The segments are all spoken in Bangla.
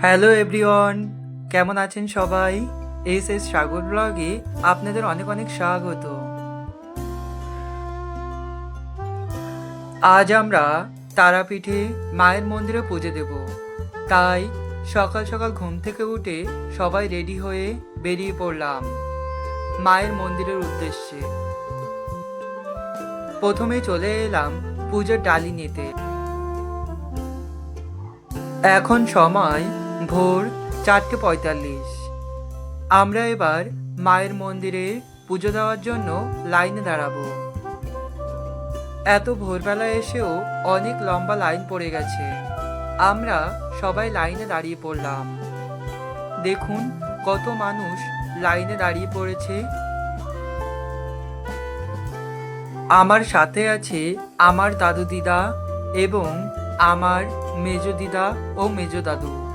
হ্যালো এভরিওয়ান কেমন আছেন সবাই? এস এস সাগর ব্লগে আপনাদের অনেক অনেক স্বাগত। আজ আমরা তারাপীঠে মায়ের মন্দিরে পুজো দেব। তাই সকাল সকাল ঘুম থেকে উঠে সবাই রেডি হয়ে বেরিয়ে পড়লাম মায়ের মন্দিরের উদ্দেশ্যে। প্রথমে চলে এলাম পুজোর ডালি নিতে। এখন সময় ভোর চারটে পঁয়তাল্লিশ। আমরা এবার মায়ের মন্দিরে পুজো দেওয়ার জন্য লাইনে দাঁড়াবো। এত ভোরবেলা এসেও অনেক লম্বা লাইন পড়ে গেছে। আমরা সবাই লাইনে দাঁড়িয়ে পড়লাম। দেখুন কত মানুষ লাইনে দাঁড়িয়ে পড়েছে। আমার সাথে আছে আমার দাদু দিদা এবং আমার মেজো দিদা ও মেজো দাদু।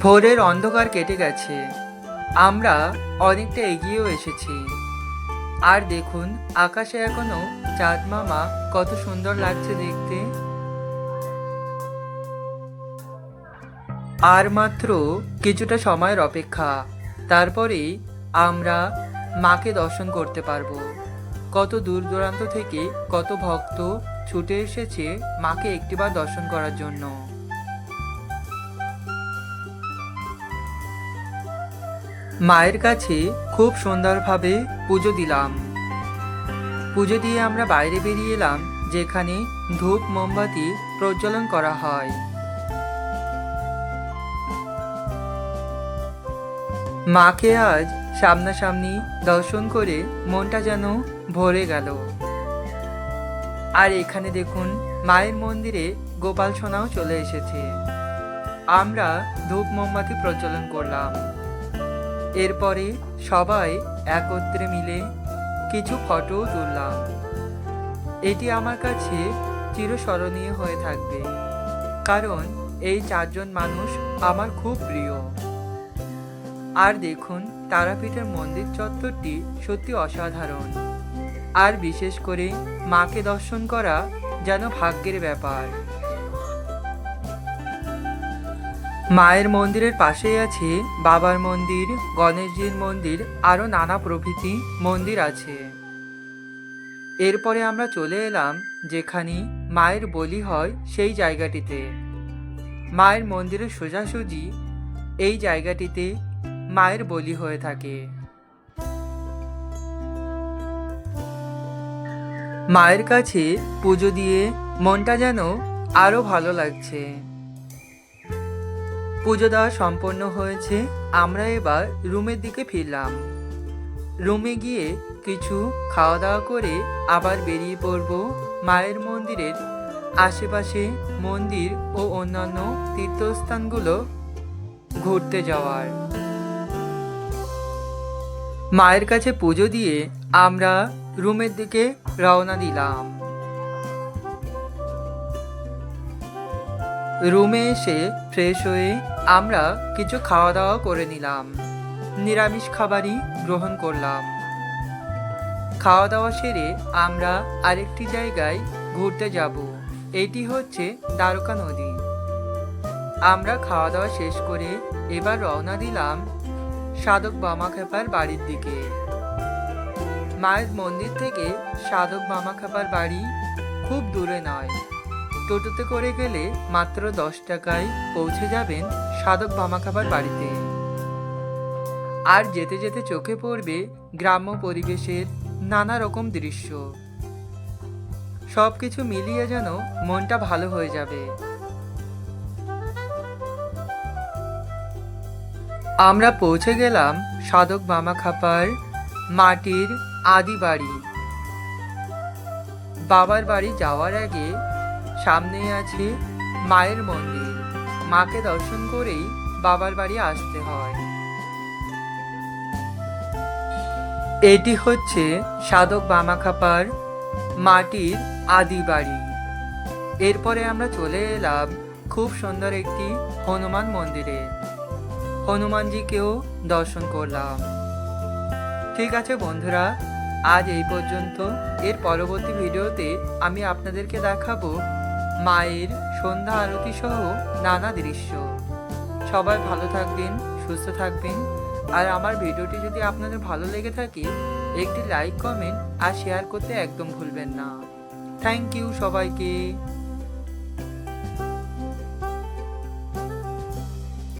ভোরের অন্ধকার কেটে গেছে। আমরা অনেকটা এগিয়েও এসেছি। আর দেখুন, আকাশে এখনও চাঁদ মামা কত সুন্দর লাগছে দেখতে। আর মাত্র কিছুটা সময়ের অপেক্ষা। তারপরেই আমরা মাকে দর্শন করতে পারব। কত দূর দূরান্ত থেকে কত ভক্ত ছুটে এসেছে মাকে একটিবার দর্শন করার জন্য। মায়ের কাছে খুব সুন্দরভাবে পুজো দিলাম। পুজো দিয়ে আমরা বাইরে বেরিয়ে এলাম, যেখানে ধূপ মোমবাতি প্রজ্বলন করা হয়। মাকে আজ সামনাসামনি দর্শন করে মনটা যেন ভরে গেল। আর এখানে দেখুন, মায়ের মন্দিরে গোপাল সোনাও চলে এসেছে। আমরা ধূপ মোমবাতি প্রজ্বলন করলাম। এরপরে সবাই একত্রে মিলে কিছু ফটো তুললাম। এটি আমার কাছে চিরস্মরণীয় হয়ে থাকবে, কারণ এই চারজন মানুষ আমার খুব প্রিয়। আর দেখুন, তারাপীঠের মন্দির চত্বরটি সত্যি অসাধারণ। আর বিশেষ করে মাকে দর্শন করা যেন ভাগ্যের ব্যাপার। মায়ের মন্দিরের পাশেই আছে বাবার মন্দির, গণেশজির মন্দির, আরও নানা প্রভৃতি মন্দির আছে। এরপরে আমরা চলে এলাম যেখানে মায়ের বলি হয় সেই জায়গাটিতে। মায়ের মন্দিরের সোজাসুজি এই জায়গাটিতে মায়ের বলি হয়ে থাকে। মায়ের কাছে পুজো দিয়ে মনটা যেন আরও ভালো লাগছে। পুজো দেওয়া সম্পন্ন হয়েছে, আমরা এবার রুমের দিকে ফিরলাম। রুমে গিয়ে কিছু খাওয়া দাওয়া করে আবার বেরিয়ে পড়ব। মায়ের মন্দিরের আশেপাশে মন্দির ও অন্যান্য তীর্থস্থানগুলো ঘুরতে যাওয়ার। মায়ের কাছে পুজো দিয়ে আমরা রুমের দিকে রওনা দিলাম। রুমে এসে ফ্রেশ হয়ে আমরা কিছু খাওয়া দাওয়া করে নিলাম। নিরামিষ খাবারই গ্রহণ করলাম। খাওয়া দাওয়া সেরে আমরা আরেকটি জায়গায় ঘুরতে যাব। এটি হচ্ছে দ্বারকা নদী। আমরা খাওয়া দাওয়া শেষ করে এবার রওনা দিলাম সাধক বামাখ্যাপার বাড়ির দিকে। মায়ের মন্দির থেকে সাধক বামাখ্যাপার বাড়ি খুব দূরে নয়। টোটোতে করে গেলে মাত্র দশ টাকায় পৌঁছে যাবেন সাধক বামাখাবার বাড়িতে। আর যেতে যেতে চোখে পড়বে গ্রাম্য পরিবেশের নানা রকম দৃশ্য। সব কিছু মিলিয়ে যেন মনটা ভালো হয়ে যাবে। আমরা পৌঁছে গেলাম সাধক বামাখাপার মাটির আদি বাড়ি। বাবার বাড়ি যাওয়ার আগে সামনে আছে মায়ের মন্দির। মাকে দর্শন করেই বাবার বাড়ি আসতে হয়। এটি হচ্ছে সাধক বামাখাপার মাটির আদি বাড়ি। এরপরে আমরা চলে এলাম খুব সুন্দর একটি হনুমান মন্দিরে। হনুমানজিকেও দর্শন করলাম। ঠিক আছে বন্ধুরা, আজ এই পর্যন্ত। এর পরবর্তী ভিডিওতে আমি আপনাদেরকে দেখাবো মায়ের সন্ধ্যা আরতি সহ নানা দৃশ্য। সবাই ভালো থাকবেন, সুস্থ থাকবেন। আর আমার ভিডিওটি যদি আপনাদের ভালো লেগে থাকে, একটি লাইক কমেন্ট আর শেয়ার করতে একদম ভুলবেন না। থ্যাংক ইউ সবাইকে।